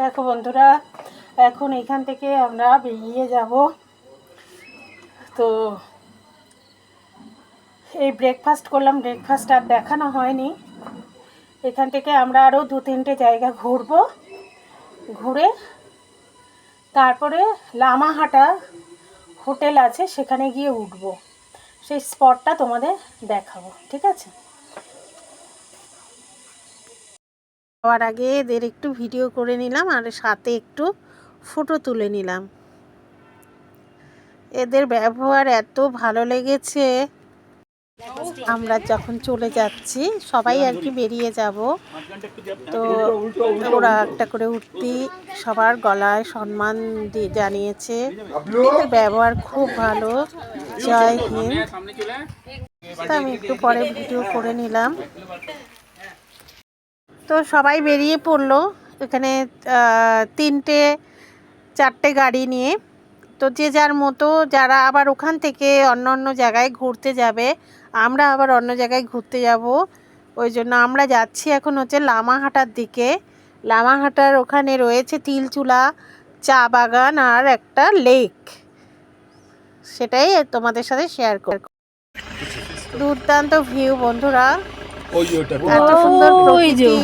দেখো বন্ধুরা, এখন এখান থেকে আমরা বেরিয়ে যাব। তো এই ব্রেকফাস্ট করলাম ব্রেকফাস্ট আর দেখানো হয়নি। এখান থেকে আমরা আরও দু তিনটে জায়গা ঘুরবো। ঘুরে তারপরে লামাহাটা হোটেল আছে, সেখানে গিয়ে উঠবো। সেই স্পটটা তোমাদের দেখাবো, ঠিক আছে? যাওয়ার আগে এদের একটু ভিডিও করে নিলাম আর সাথে একটু ফটো তুলে নিলাম। এদের ব্যবহার এত ভালো লেগেছে। আমরা যখন চলে যাচ্ছি, সবাই আর কি বেরিয়ে যাব। তো ওরা একটা করে উঠতি, সবার গলায় সম্মান দিয়ে জানিয়েছে। ব্যবহার খুব ভালো। জয় হিন্দ। আমি একটু পরে ভিডিও করে নিলাম। তো সবাই বেরিয়ে পড়ল এখানে তিনটে, চারটে গাড়ি নিয়ে। তো যে যার মতো যারা আবার ওখান থেকে অন্য অন্য জায়গায় ঘুরতে যাবে, আমরা আবার অন্য জায়গায় ঘুরতে যাব। ওই জন্য আমরা যাচ্ছি এখন হচ্ছে লামাহাটার দিকে। লামাহাটার ওখানে রয়েছে তিলচুলা চা বাগান আর একটা লেক। সেটাই তোমাদের সাথে শেয়ার করব দুর্দান্ত ভিউ বন্ধুরা। ওই ওটা এত সুন্দর প্রকৃতি।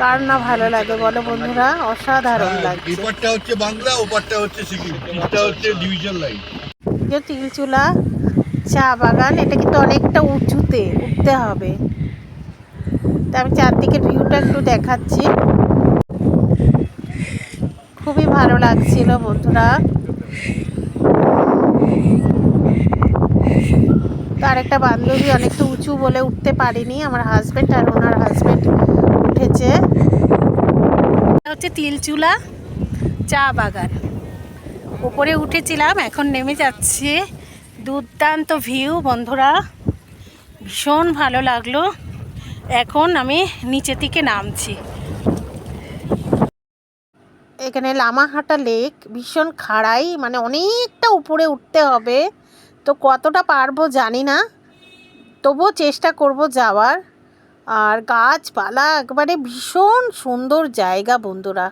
কার না ভালো লাগে বলো বন্ধুরা? অসাধারণ লাগে এপারটা হচ্ছে বাংলা ওপারটা হচ্ছে সিকিম। এটা হচ্ছে ডিভিশন লাইন যে তিলচুলা চা বাগান এটা কিন্তু অনেকটা উঁচুতে উঠতে হবে। তা আমি চারদিকের ভিউটা একটু দেখাচ্ছি। খুবই ভালো লাগছিল বন্ধুরা। তার একটা বান্ধবী অনেকটা উঁচু বলে উঠতে পারিনি, আমার হাজবেন্ড আর ওনার হাজবেন্ড উঠেছে। হচ্ছে তিলচুলা চা বাগান। উপরে উঠেছিলাম, এখন নেমে যাচ্ছে। দুর্দান্ত ভিউ বন্ধুরা, ভীষণ ভালো লাগল। এখন আমি নিচে থেকে নামছি। এখানে লামাহাটা লেক, ভীষণ খাড়াই মানে অনেকটা উপরে উঠতে হবে। তো কতটা পারব জানি না। তবুও চেষ্টা করব যাওয়ার। আর গাছপালা একবারে ভীষণ সুন্দর জায়গা বন্ধুরা।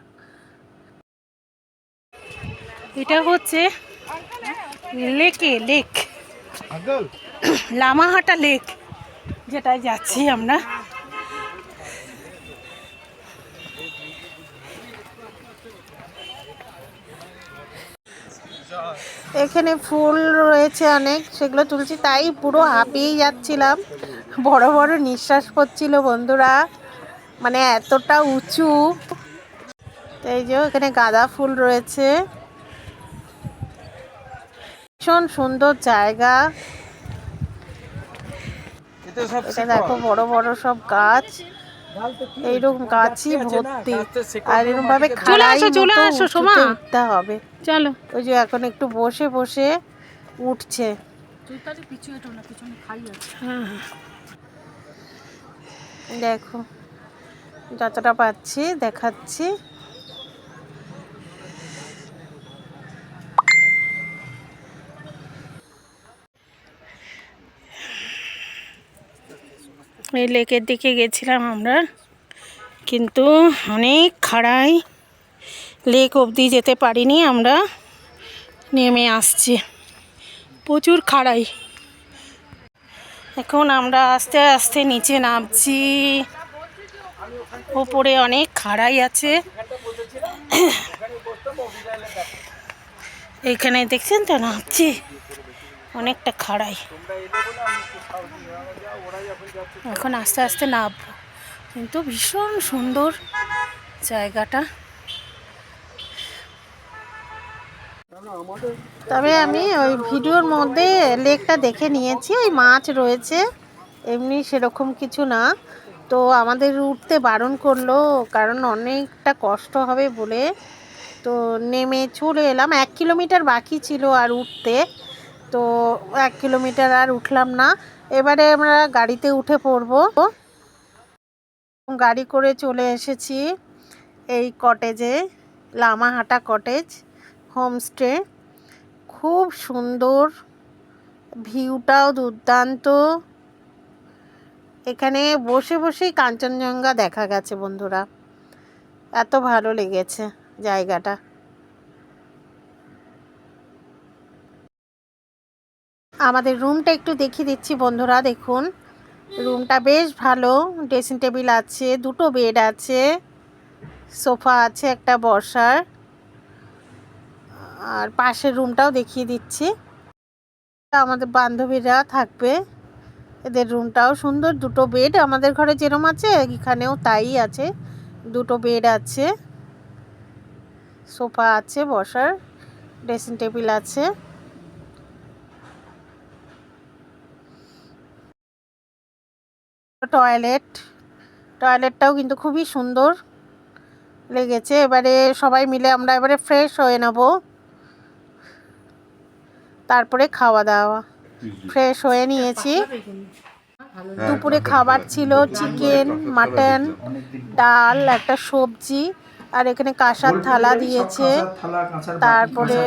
এটা হচ্ছে লেকে লেক। লামাহাটা লেক যেটায় যাচ্ছি আমরা। এখানে ফুল রয়েছে অনেক সেগুলো তুলছি তাই পুরো হাঁপিয়েই যাচ্ছিলাম। বড় বড় নিঃশ্বাস পড়ছিল বন্ধুরা মানে এতটা উঁচু। এই যে এখানে গাঁদা ফুল রয়েছে। ভীষণ সুন্দর জায়গা। দেখো বড় বড় সব গাছ। এইরকম গাছই ভর্তি। আর এরকম ভাবে আসো চলে আসো, সোমা। উঠতে হবে। চলো। ওই যে এখন একটু বসে বসে উঠছে। হ্যাঁ। দেখো যতটা পাচ্ছি দেখাচ্ছি। এই লেকের দিকে গেছিলাম আমরা। কিন্তু অনেক খাড়াই লেক অবধি যেতে পারিনি আমরা। নেমে আসছি। প্রচুর খাড়াই। এখন আমরা আস্তে আস্তে নিচে নামছি। ওপরে অনেক খাড়াই আছে। এখানে দেখছেন তো নামছি। অনেকটা খাড়াই। এখন আস্তে আস্তে নামবো। কিন্তু ভীষণ সুন্দর জায়গাটা। তবে আমি ওই ভিডিওর মধ্যে লেকটা দেখে নিয়েছি, ওই মাছ রয়েছে। এমনি সেরকম কিছু না। তো আমাদের উঠতে বারণ করল, কারণ অনেকটা কষ্ট হবে বলে। তো নেমে চলে এলাম। এক কিলোমিটার বাকি ছিল আর উঠতে। তো এক কিলোমিটার আর উঠলাম না। এবারে আমরা গাড়িতে উঠে পড়ব। গাড়ি করে চলে এসেছি এই কটেজে, লামাহাটা কটেজ, হোমস্টে। খুব সুন্দর, ভিউটাও দুর্দান্ত। এখানে বসে বসেই কাঞ্চনজঙ্ঘা দেখা গেছে বন্ধুরা। এত ভালো লেগেছে জায়গাটা। আমাদের রুমটা একটু দেখিয়ে দিচ্ছি বন্ধুরা, দেখুন। রুমটা বেশ ভালো ড্রেসিং টেবিল আছে, দুটো বেড আছে, সোফা আছে, একটা বসার। আর পাশের রুমটাও দেখিয়ে দিচ্ছি। আমাদের বান্ধবীরা থাকবে, এদের রুমটাও সুন্দর, দুটো বেড আমাদের ঘরে যেরম আছে, এখানেও তাই আছে। দুটো বেড আছে, সোফা আছে, বসার ড্রেসিং টেবিল আছে। টয়লেট টয়লেটটাও কিন্তু খুবই সুন্দর লেগেছে। এবারে সবাই মিলে আমরা এবারে ফ্রেশ হয়ে নেব। তারপরে খাওয়া দাওয়া ফ্রেশ হয়ে নিয়েছি। দুপুরে খাবার ছিল চিকেন মাটন ডাল, একটা সবজি, আর এখানে কাঁসার থালা দিয়েছে। তারপরে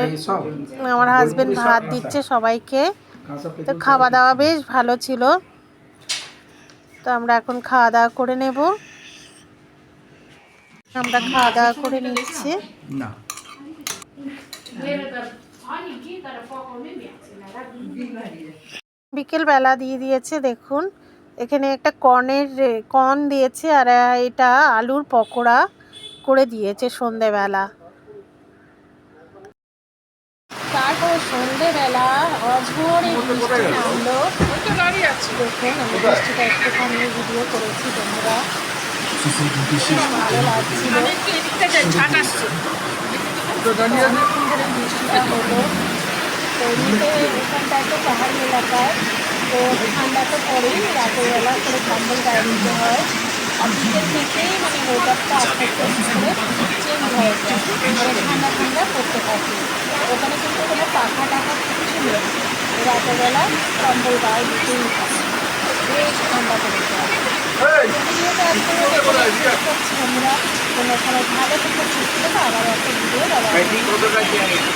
আমার হাজবেন্ড ভাত দিচ্ছে সবাইকে। তো খাওয়া দাওয়া বেশ ভালো ছিল। তো আমরা এখন খাওয়া দাওয়া করে নেব। আমরা খাওয়া দাওয়া করে নিচ্ছি। না। বিকেলবেলা দিয়ে দিয়েছে দেখুন। এখানে একটা কর্নের কর্ন দিয়েছে আর এটা আলুর পকোড়া করে দিয়েছে সন্ধেবেলা। তারপর সন্ধেবেলা অঝোরে বৃষ্টি নামলো দেখুন আমি বৃষ্টিটা একটুখানি ভিডিও করেছি বন্ধুরা খুব ভালো লাগছিল। বৃষ্টিটা হলো। তো এমনিতে এখানটা একটা পাহাড়ি এলাকায়। তো ঠান্ডা তো পড়েই রাতের বেলা করে কম্বল গায়ে দিতে হয়। আর বিকেল থেকেই মানে ওয়েদারটা আস্তে আস্তে করে চেঞ্জ হয়ে যায়। ঠান্ডা ঠান্ডা পড়তে থাকে ওখানে কিন্তু কোনো পাখা টাখা কিছু নেই। রাতেরবেলা কম্বল গায়ে দিতেই বেশ ঠান্ডা করে আমরা কোনো ভালো থেকে ঠিক থেকে আবার একটা ভিডিও